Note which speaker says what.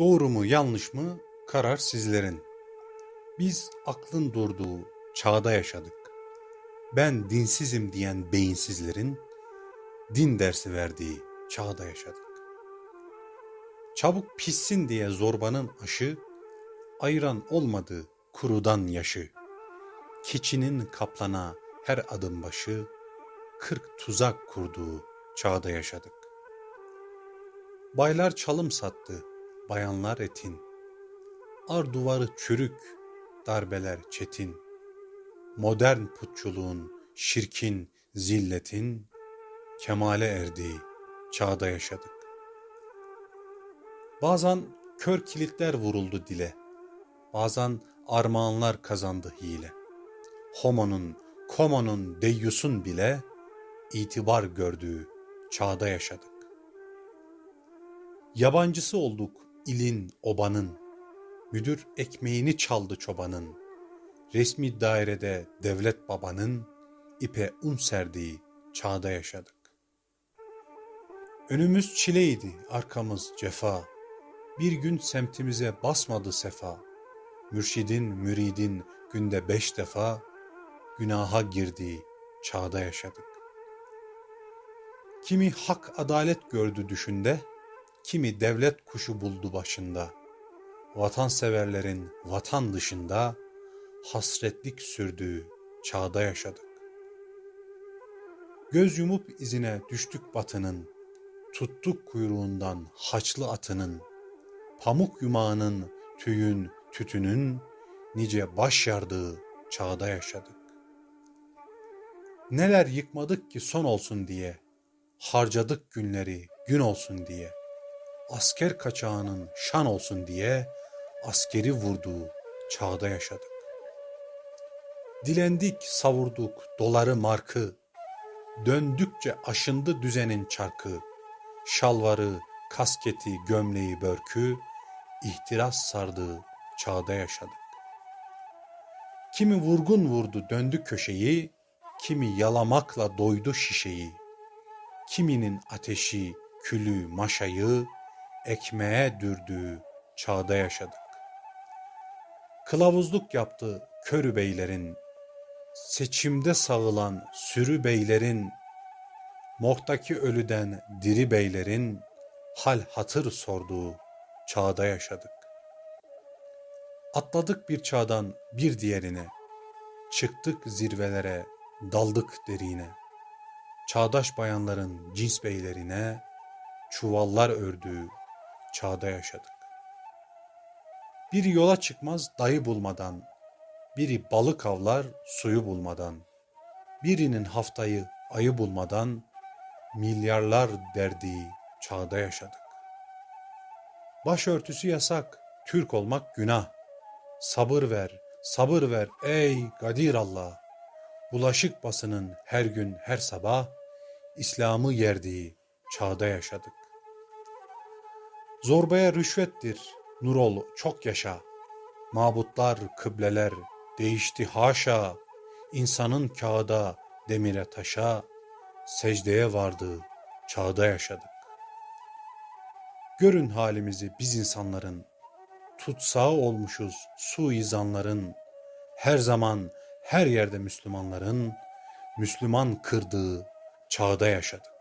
Speaker 1: Doğru mu yanlış mı karar sizlerin. Biz aklın durduğu çağda yaşadık. Ben dinsizim diyen beyinsizlerin din dersi verdiği çağda yaşadık. Çabuk pişsin diye zorbanın aşı, ayıran olmadı kurudan yaşı. Keçinin kaplana her adım başı, kırk tuzak kurduğu çağda yaşadık. Baylar çalım sattı, bayanlar etin. Ar duvarı çürük, darbeler çetin. Modern putçuluğun, şirkin, zilletin kemale erdiği çağda yaşadık. Bazen kör kilitler vuruldu dile. Bazen armağanlar kazandı hile. Homo'nun, komonun, deyyusun bile itibar gördüğü çağda yaşadık. Yabancısı olduk ilin, obanın. Müdür ekmeğini çaldı çobanın. Resmi dairede devlet babanın ipe un serdiği çağda yaşadık. Önümüz çileydi, arkamız cefa. Bir gün semtimize basmadı sefa. Mürşidin, müridin günde beş defa günaha girdiği çağda yaşadık. Kimi hak adalet gördü düşünde, kimi devlet kuşu buldu başında. Vatanseverlerin vatan dışında hasretlik sürdüğü çağda yaşadık. Göz yumup izine düştük batının, tuttuk kuyruğundan haçlı atının, pamuk yumağının, tüyün, tütünün nice baş yardığı çağda yaşadık. Neler yıkmadık ki son olsun diye, harcadık günleri gün olsun diye, asker kaçağının şan olsun diye askeri vurduğu çağda yaşadık. Dilendik, savurduk doları markı, döndükçe aşındı düzenin çarkı, şalvarı, kasketi, gömleği, börkü, ihtiras sardığı çağda yaşadık. Kimi vurgun vurdu döndü köşeyi, kimi yalamakla doydu şişeyi. Kiminin ateşi, külü, maşayı ekmeğe dürdüğü çağda yaşadık. Kılavuzluk yaptı körü beylerin, seçimde sağılan sürü beylerin, morgdaki ölüden diri beylerin hal hatır sorduğu çağda yaşadık. Atladık bir çağdan bir diğerine, çıktık zirvelere, daldık derine. Çağdaş bayanların cins beylerine çuvallar ördüğü çağda yaşadık. Bir yola çıkmaz dayı bulmadan, biri balık avlar suyu bulmadan, birinin haftayı ayı bulmadan milyarlar derdiği çağda yaşadık. Başörtüsü yasak, Türk olmak günah. Sabır ver, sabır ver ey Kadir Allah. Bulaşık basının her gün her sabah İslam'ı yerdiği çağda yaşadık. Zorbaya rüşvettir, Nurol çok yaşa. Mabutlar, kıbleler değişti haşa. İnsanın kağıda, demire taşa, secdeye vardığı çağda yaşadık. Görün halimizi biz insanların, tutsağı olmuşuz suizanların, her zaman her yerde Müslümanların, Müslüman kırdığı çağda yaşadık.